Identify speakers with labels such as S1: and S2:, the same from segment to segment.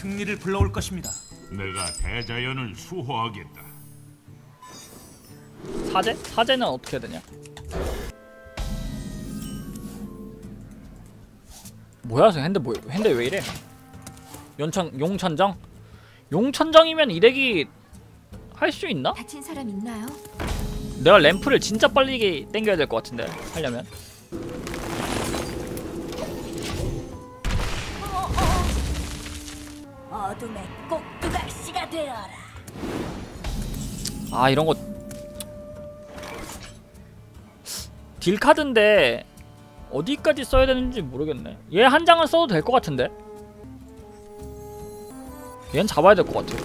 S1: 승리를 불러올 것입니다.
S2: 내가 대자연을 수호하겠다.
S3: 사제? 사제는 어떻게 되냐? 뭐야 저 핸드 뭐 핸드 왜 이래? 연천 용천정? 용천정이면 이렉이 할 수 있나?
S4: 다친 사람 있나요?
S3: 내가 램프를 진짜 빨리 땡겨야 될 것 같은데 하려면
S4: 어둠의 꼭두각시가 되어라.
S3: 아 이런 거 딜카드인데 어디까지 써야 되는지 모르겠네 얘 한 장은 써도 될 것 같은데 얘는 잡아야 될 것 같아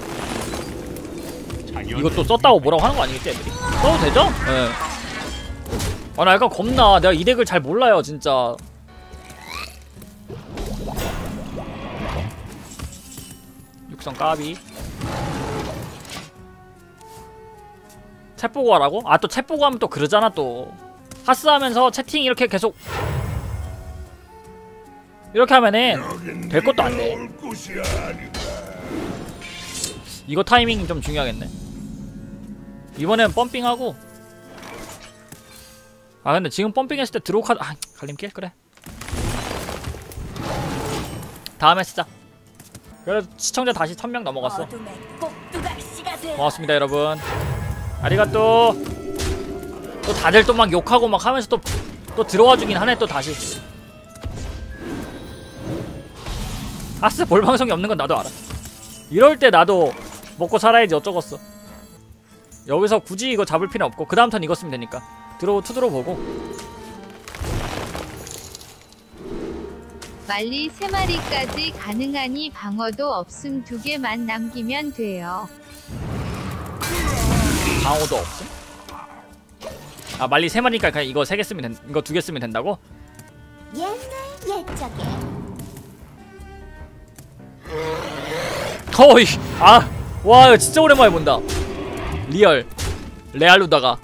S3: 이것도 썼다고 뭐라고 하는 거 아니겠지 애들이? 써도 되죠? 예. 아나 약간 겁나 내가 이 덱을 잘 몰라요 진짜 육성 까비. 챗 보고 하라고? 아 또 챗 보고 하면 또 그러잖아 또. 하스하면서 채팅 이렇게 계속. 이렇게 하면은 될 것도 안돼 이거 타이밍 좀 중요하겠네. 이번엔 펌핑하고. 아 근데 지금 펌핑했을 때 드로우 카드 아 갈림길? 그래. 다음에 쓰자 그래도 시청자 다시 1000명 넘어갔어. 고맙습니다 여러분. 아리가또. 또 다들 또 막 욕하고 막 하면서 또 또 들어와 주긴 하네 또 다시. 아스 볼 방송이 없는 건 나도 알아. 이럴 때 나도 먹고 살아야지 어쩌겠어. 여기서 굳이 이거 잡을 필요 없고 그 다음 턴 이거 쓰면 되니까. 들어 투드로 보고
S5: 말리 3마리까지 가능하니 방어도 없음 2개만 남기면 돼요.
S3: 방어도 없음? 아 말리 세 마리니까 그냥 이거 세개 쓰면 된 이거 두개 쓰면 된다고?
S4: 옛날 옛적에.
S3: 어이 아와 진짜 오랜만에 본다. 리얼. 레알로다가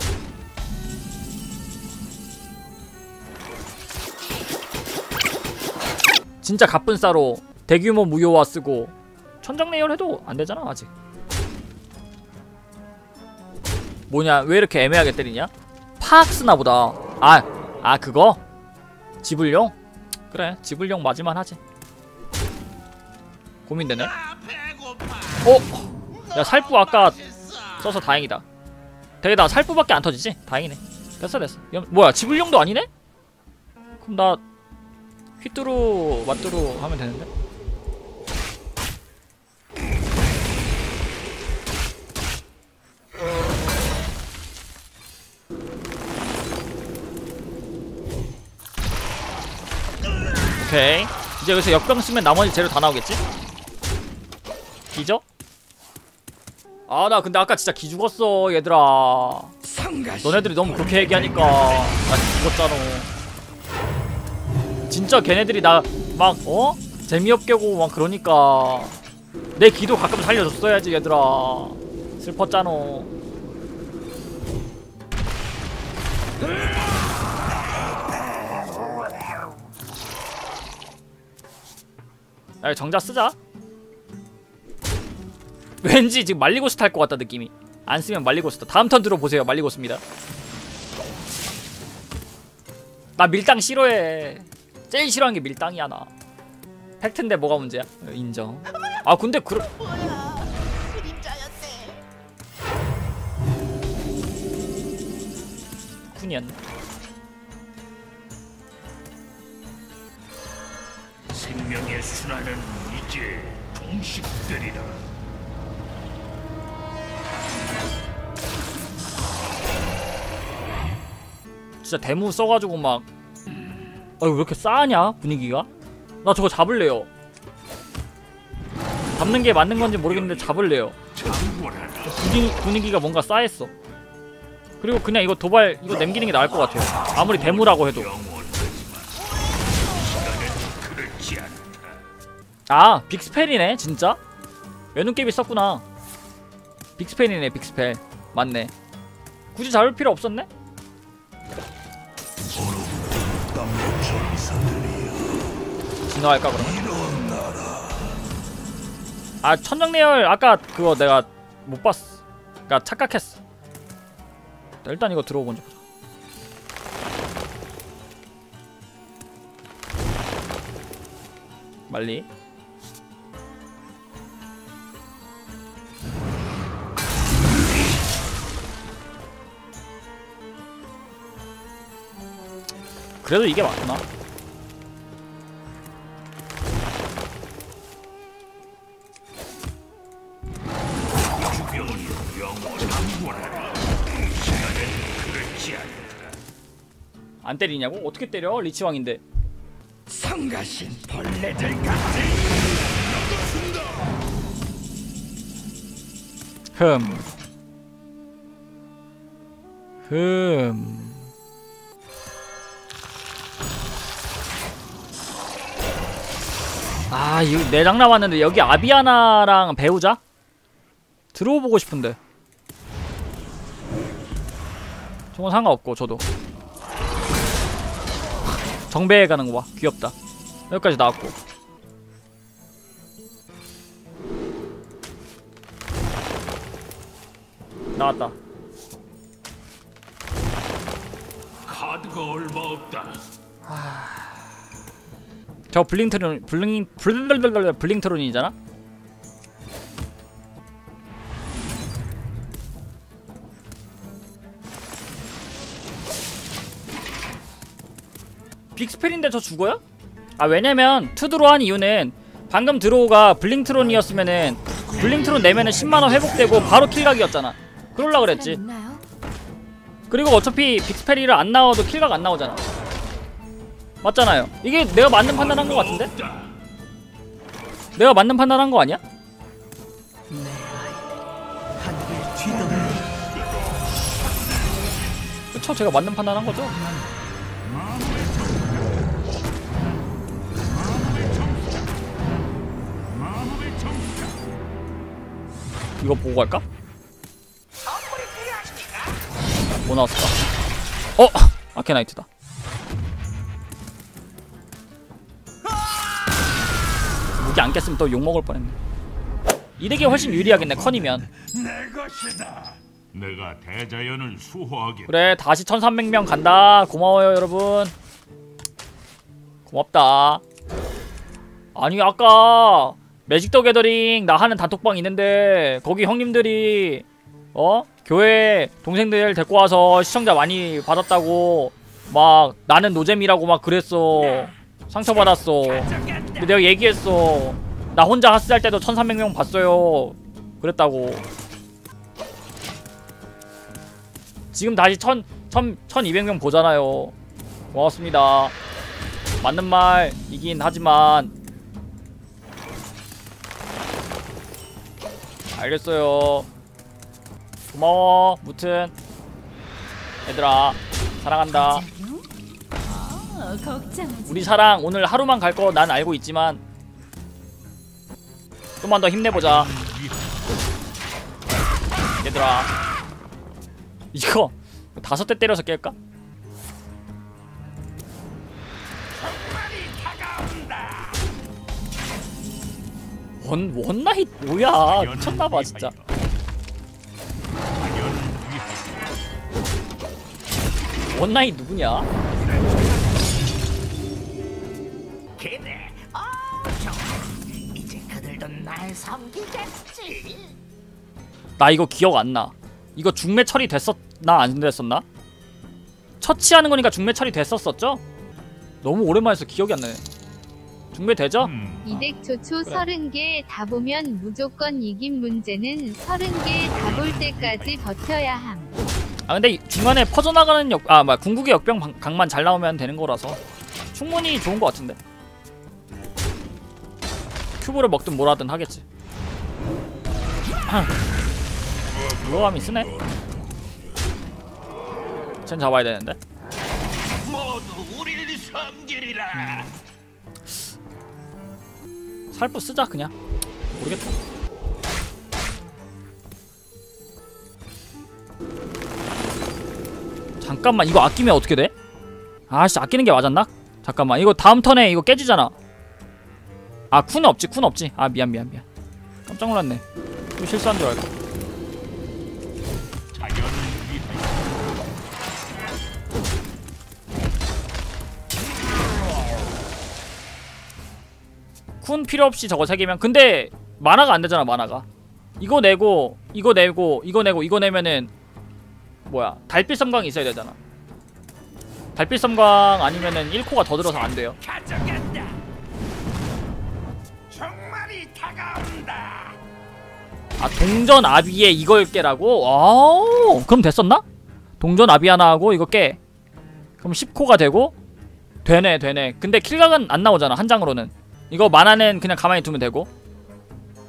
S3: 진짜 갑분싸로 대규모 무효화 쓰고 천정 내열 해도 안 되잖아 아직 뭐냐 왜 이렇게 애매하게 때리냐 파악 쓰나 보다 아, 아 그거? 지불용? 그래 지불용 맞을만 하지 고민되네 어? 야 살부 아까 써서 다행이다 대게다 살부밖에 안 터지지? 다행이네 됐어 됐어 야, 뭐야 지불용도 아니네? 그럼 나 휘뚜루 왓뚜루 하면 되는데? 오케이 이제 여기서 역병 쓰면 나머지 재료 다 나오겠지? 기죠? 아 나 근데 아까 진짜 기 죽었어 얘들아 너네들이 너무 그렇게 얘기하니까 나 죽었잖아 진짜 걔네들이 나 막 어? 재미없게 하고 막 그러니까 내 기도 가끔 살려줬어야지 얘들아. 슬펐잖아. 야 정자 쓰자. 왠지 지금 말리고스 탈 것 같다 느낌이. 안 쓰면 말리고스다 다음 턴 들어보세요 말리고스입니다. 나 밀당 싫어해 제일 싫어하는 게 밀당이야 나. 팩트인데 뭐가 문제야? 어, 인정. 아 근데 그러 쿤이었네
S2: 생명의 순환은 이제 동식되리라.
S3: 진짜 대무 써가지고 막 아, 왜 이렇게 싸하냐 분위기가? 나 저거 잡을래요. 잡는 게 맞는 건지 모르겠는데 잡을래요. 분위기, 분위기가 뭔가 싸했어. 그리고 그냥 이거 도발 이거 남기는 게 나을 것 같아요. 아무리 대무라고 해도. 아 빅스펠이네 진짜? 외눈깨비 썼구나. 빅스펠이네 빅스펠. 맞네. 굳이 잡을 필요 없었네 진화할까 그러면? 아 천정내열 아까 그거 내가 못 봤어 그니까 착각했어. 일단 이거 들어오 먼저 보자. 말리. 그래도 이게 맞구나 안 때리냐고? 어떻게 때려? 리치왕인데
S2: 성가신 벌레들 같은
S3: 흠. 흠. 아, 이거 내장 남았는데 여기 아비아나랑 배우자? 들어보고 싶은데. 저건 상관없고 저도. 정배에 가는 거 봐. 귀엽다. 여기까지 나왔고. 나왔다.
S2: 카드가 얼마 없다.
S3: 저 블링트론 블링 블링 블링트론이잖아. 빅스펠인데 저 죽어요? 아 왜냐면 투드로 한 이유는 방금 드로우가 블링트론이었으면은 블링트론 내면은 10만원 회복되고 바로 킬각이었잖아 그럴라 그랬지? 그리고 어차피 빅스펠이를 안 나와도 킬각 안 나오잖아 맞잖아요 이게 내가 맞는 판단한 거 같은데? 내가 맞는 판단한 거 아니야? 그쵸 제가 맞는 판단한 거죠 이거 보고 갈까? 뭐 나왔을까? 어! 아케나이트다 무기 안 깼으면 또 욕먹을 뻔했네 이득이 훨씬 유리하겠네 컨이면
S2: 내 것이다. 내가 대자연을 수호하겠다.
S3: 그래 다시 1300명 간다 고마워요 여러분 고맙다 아니 아까 매직 더 게더링 나 하는 단톡방 있는데 거기 형님들이 어? 교회 동생들 데리고 와서 시청자 많이 받았다고 막 나는 노잼이라고 막 그랬어. 상처받았어. 근데 내가 얘기했어. 나 혼자 하스할 때도 1300명 봤어요. 그랬다고. 지금 다시 1000, 1000, 1200명 보잖아요. 고맙습니다. 맞는 말 이긴 하지만 알겠어요 고마워 무튼 얘들아 사랑한다. 우리 사랑 오늘 하루만 갈 거 난 알고 있지만 좀만 더 힘내보자 얘들아 이거 다섯 대 때려서 깰까? 원 원나잇 뭐야 미쳤나봐 진짜 원나잇 누구냐?
S1: 그래, 어, 좋아. 이제 그들도 날 섬기겠지.
S3: 나 이거 기억 안 나. 이거 중매 처리 됐었나 안 됐었나? 처치하는 거니까 중매 처리 됐었었죠? 너무 오랜만에 서 기억이 안 나네. 중매 되죠?
S2: 음,
S5: 이덱 조초
S3: 그래.
S5: 30개 다 보면 무조건 이긴 문제는 30개 다 볼 때까지 버텨야 함.
S3: 아 근데 이- 중간에 퍼져나가는 역, 아, 막 궁극의 역병 방- 각만 잘 나오면 되는 거라서 충분히 좋은 것 같은데. 큐브를 먹든 뭐라든 하겠지. 물러감이 쓰네. 쟨 잡아야 되는데.
S2: 모두 우리를 섬기리라.
S3: 살부 쓰자 그냥. 모르겠다. 잠깐만 이거 아끼면 어떻게 돼? 아씨 아끼는 게 맞았나? 잠깐만 이거 다음 턴에 이거 깨지잖아 아 쿤 없지 쿤 없지 아 미안 미안 미안 깜짝 놀랐네 또 실수한 줄 알고 쿤 필요 없이 저거 세 개면 근데 만화가 안 되잖아 만화가. 이거 내고 이거 내고 이거 내고 이거 내면은 뭐야? 달빛 섬광이 있어야 되잖아. 달빛 섬광 아니면은 1코가 더 들어서 안 돼요. 아 동전 아비에 이걸 깨라고? 아 그럼 됐었나? 동전 아비 하나 하고 이거 깨. 그럼 10코가 되고? 되네 되네. 근데 킬각은 안 나오잖아 한 장으로는 이거 만화는 그냥 가만히 두면 되고.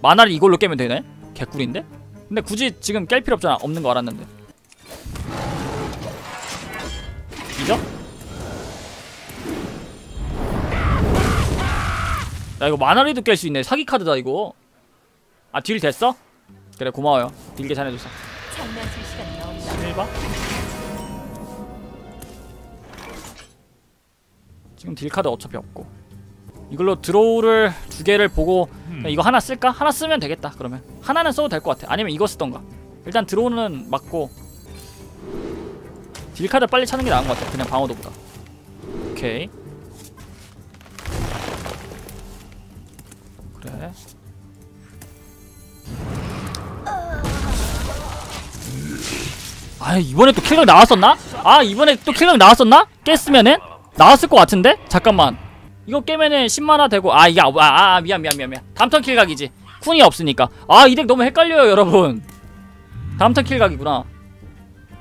S3: 만화를 이걸로 깨면 되네? 개꿀인데? 근데 굳이 지금 깰 필요 없잖아. 없는 거 알았는데. 이죠? 야 이거 만화리도 깰 수 있네. 사기 카드다 이거. 아 딜 됐어? 그래 고마워요. 딜 계산해줘서
S4: 장난칠 시간이 없다.
S3: 1바? 지금 딜 카드 어차피 없고 이걸로 드로우를 두 개를 보고 그냥 이거 하나 쓸까? 하나 쓰면 되겠다 그러면 하나는 써도 될 것 같아 아니면 이거 쓰던가 일단 드로우는 맞고 딜 카드 빨리 찾는 게 나은 것 같아 그냥 방어도보다 오케이 그래 아 이번에 또 킬각 나왔었나? 아 이번에 또 킬각 나왔었나? 깼으면은 나왔을 것 같은데? 잠깐만 이거 깨면은 10만화 되고 아 이게 아, 아, 아 미안 미안 미안 미안. 다음 턴 킬각이지. 쿤이 없으니까. 아이 덱 너무 헷갈려요 여러분. 다음 턴 킬각이구나.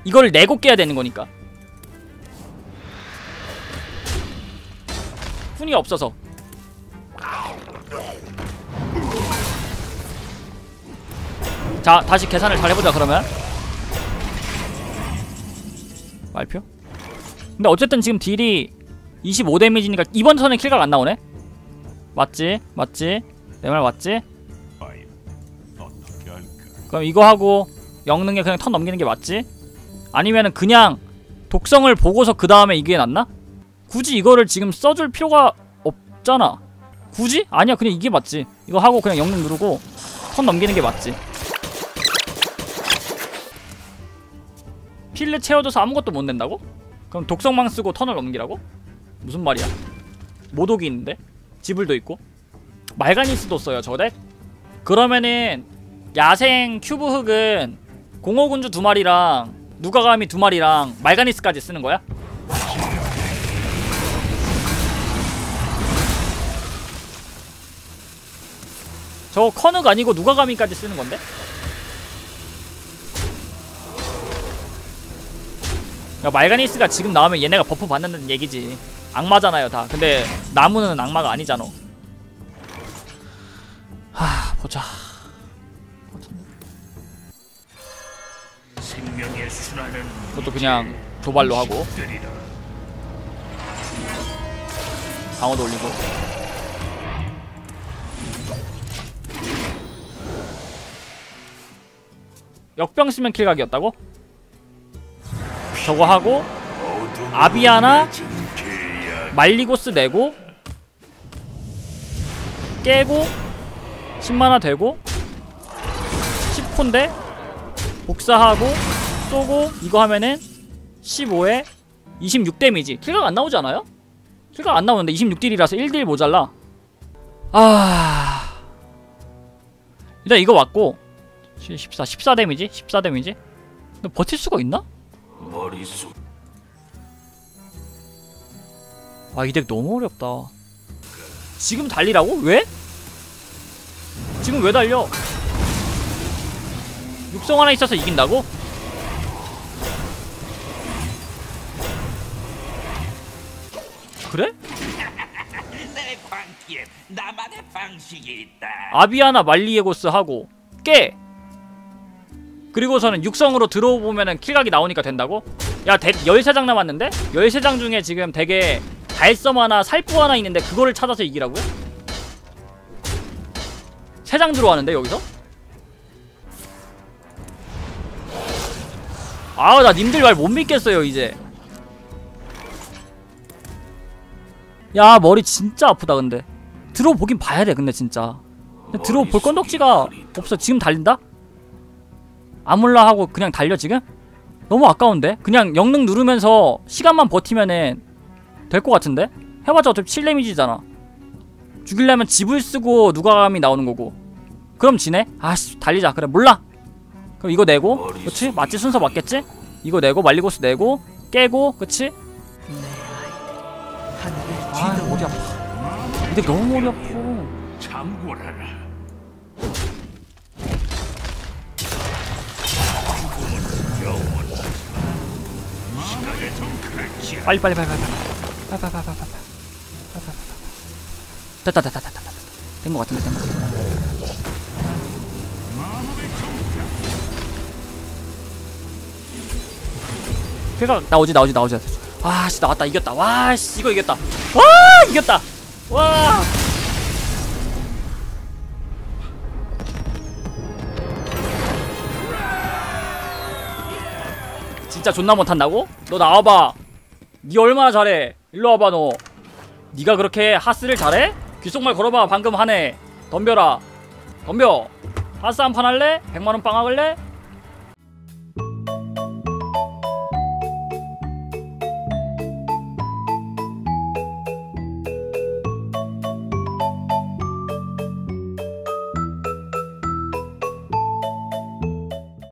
S3: 이걸 내고 깨야 되는 거니까. 쿤이 없어서. 자 다시 계산을 잘 해보자 그러면. 말표? 근데 어쨌든 지금 딜이 25 데미지니까 이번 턴에 킬각 안 나오네? 맞지? 맞지? 내 말 맞지? 그럼 이거 하고 영능에 그냥 턴 넘기는 게 맞지? 아니면은 그냥 독성을 보고서 그 다음에 이게 낫나? 굳이 이거를 지금 써줄 필요가 없잖아 굳이? 아니야 그냥 이게 맞지 이거 하고 그냥 영능 누르고 턴 넘기는 게 맞지 필드 채워줘서 아무것도 못 낸다고? 그럼 독성망 쓰고 턴을 넘기라고? 무슨 말이야 모독이 있는데? 지불도 있고 말가니스도 써요 저 덱? 그러면은 야생 큐브 흑은 공허군주 두 마리랑 누가가미 두 마리랑 말가니스까지 쓰는 거야? 저 커늑 아니고 누가가미까지 쓰는 건데? 야 말가니스가 지금 나오면 얘네가 버프 받는다는 얘기지. 악마잖아요 다. 근데 나무는 악마가 아니잖아. 하 보자. 그것도 그냥 도발로 하고. 방어도 올리고. 역병 쓰면 킬각이었다고? 저거 하고 아비아나 말리고스 내고 깨고 10만화 되고 10콘데 복사하고 쏘고 이거 하면은 15에 26 데미지. 킬각 안 나오지 않아요? 킬각 안 나오는데 26딜이라서 1딜 모자라. 아. 일단 이거 왔고 14 14 데미지? 14 데미지? 버틸 수가 있나?
S2: 머릿속
S3: 아 이 덱 너무 어렵다 지금 달리라고? 왜? 지금 왜 달려? 육성 하나 있어서 이긴다고? 그래? 아비아나 말리에고스 하고 깨 그리고서는 육성으로 들어보면은 킬각이 나오니까 된다고? 야덱 13장 남았는데? 13장 중에 지금 덱에 달섬 하나 살부 하나 있는데 그거를 찾아서 이기라고요? 3장 들어왔는데 여기서? 아우 나 님들 말 못 믿겠어요 이제 야 머리 진짜 아프다 근데 들어보긴 봐야 돼 근데 진짜 들어볼 건덕지가 없어 지금 달린다? 아몰라 하고 그냥 달려 지금? 너무 아까운데? 그냥 영능 누르면서 시간만 버티면은 될 것 같은데? 해봤자 어차피 7데미지잖아 죽이려면 집을 쓰고 누가 감이 나오는 거고 그럼 지네? 아씨 달리자 그래 몰라 그럼 이거 내고 그치? 맞지 순서 맞겠지? 이거 내고 말리고스 내고 깨고 그치? 아 머리 아파 근데 너무 머리 아파 빨리 빨리 빨리 빨리 빨리. 빨리 빨리 빨리 빨리 빨리 빨리 됐다 됐다 됐다 됐다 된거 같은데. 된거 걔가 나오지 나오지 나오지. 아씨 나왔다. 이겼다. 와씨 이거 이겼다. 와 이겼다. 와. 진짜 존나 못한다고? 너 나와봐 니 얼마나 잘해 일로 와봐 너 니가 그렇게 하스를 잘해? 귓속말 걸어봐 방금 하네 덤벼라 덤벼 하스 한 판 할래? 100만원 빵 할래?